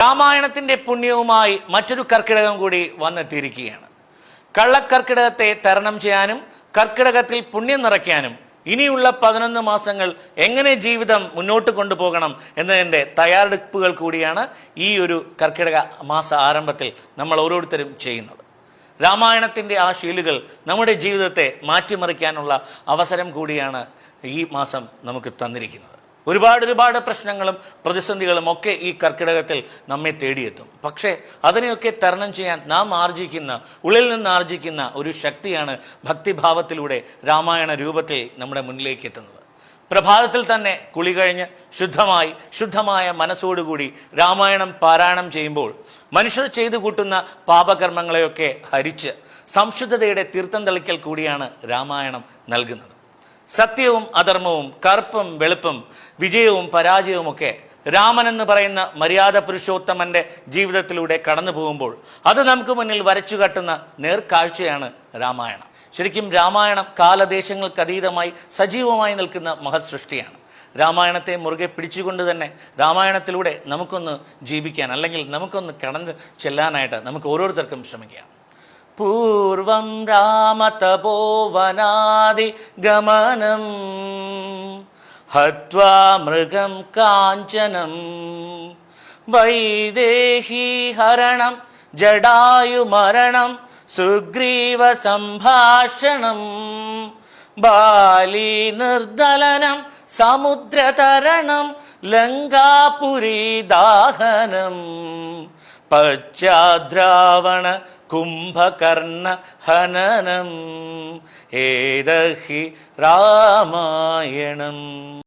രാമായണത്തിന്റെ പുണ്യവുമായി മറ്റൊരു കർക്കിടകം കൂടി വന്നെത്തിയിരിക്കുകയാണ്. കള്ളക്കർക്കിടകത്തെ തരണം ചെയ്യാനും കർക്കിടകത്തിൽ പുണ്യം നിറയ്ക്കാനും ഇനിയുള്ള പതിനൊന്ന് മാസങ്ങൾ എങ്ങനെ ജീവിതം മുന്നോട്ട് കൊണ്ടുപോകണം എന്നതിന്റെ തയ്യാറെടുപ്പുകൾ കൂടിയാണ് ഈ ഒരു കർക്കിടക മാസ ആരംഭത്തിൽ നമ്മൾ ഓരോരുത്തരും ചെയ്യുന്നത്. രാമായണത്തിന്റെ ആ ശീലുകൾ നമ്മുടെ ജീവിതത്തെ മാറ്റിമറിക്കാനുള്ള അവസരം കൂടിയാണ് ഈ മാസം നമുക്ക് തന്നിരിക്കുന്നത്. ഒരുപാട് ഒരുപാട് പ്രശ്നങ്ങളും പ്രതിസന്ധികളും ഒക്കെ ഈ കർക്കിടകത്തിൽ നമ്മെ തേടിയെത്തും. പക്ഷേ അതിനെയൊക്കെ തരണം ചെയ്യാൻ നാം ആർജിക്കുന്ന ഉള്ളിൽ നിന്ന് ആർജിക്കുന്ന ഒരു ശക്തിയാണ് ഭക്തിഭാവത്തിലൂടെ രാമായണ രൂപത്തിൽ നമ്മുടെ മുന്നിലേക്ക് എത്തുന്നത്. പ്രഭാതത്തിൽ തന്നെ കുളി കഴിഞ്ഞ് ശുദ്ധമായി ശുദ്ധമായ മനസ്സോടുകൂടി രാമായണം പാരായണം ചെയ്യുമ്പോൾ മനുഷ്യർ ചെയ്തു കൂട്ടുന്ന പാപകർമ്മങ്ങളെയൊക്കെ ഹരിച്ച് സംശുദ്ധതയുടെ തീർത്ഥം തളിക്കൽ കൂടിയാണ് രാമായണം നൽകുന്നത്. സത്യവും അധർമ്മവും കറുപ്പും വെളുപ്പും വിജയവും പരാജയവും ഒക്കെ രാമൻ എന്ന് പറയുന്ന മര്യാദ പുരുഷോത്തമന്റെ ജീവിതത്തിലൂടെ കടന്നു പോകുമ്പോൾ അത് നമുക്ക് മുന്നിൽ വരച്ചു കാട്ടുന്ന നേർക്കാഴ്ചയാണ് രാമായണം. ശരിക്കും രാമായണം കാലദേശങ്ങൾക്ക് അതീതമായി സജീവമായി നിൽക്കുന്ന മഹത്സൃഷ്ടിയാണ്. രാമായണത്തെ മുറുകെ പിടിച്ചുകൊണ്ട് തന്നെ രാമായണത്തിലൂടെ നമുക്കൊന്ന് ജീവിക്കാൻ അല്ലെങ്കിൽ നമുക്കൊന്ന് കടന്ന് ചെല്ലാനായിട്ട് നമുക്ക് ഓരോരുത്തർക്കും ശ്രമിക്കാം. പൂർവം രാമതപോവനാദി ഗമനം. ഹത്വാ മൃഗം കാഞ്ചനം. വൈദേഹീഹരണം ജടായുമരണം സുഗ്രീവ സംഭാഷണം. ബാലി നിർദലനം സമുദ്രതരണം ലങ്കാപുരി ദാഹനം. പശ്ചാദ്രാവണ கும்பகர்ண ஹனனம் ஏதஹி ராமாயணம்.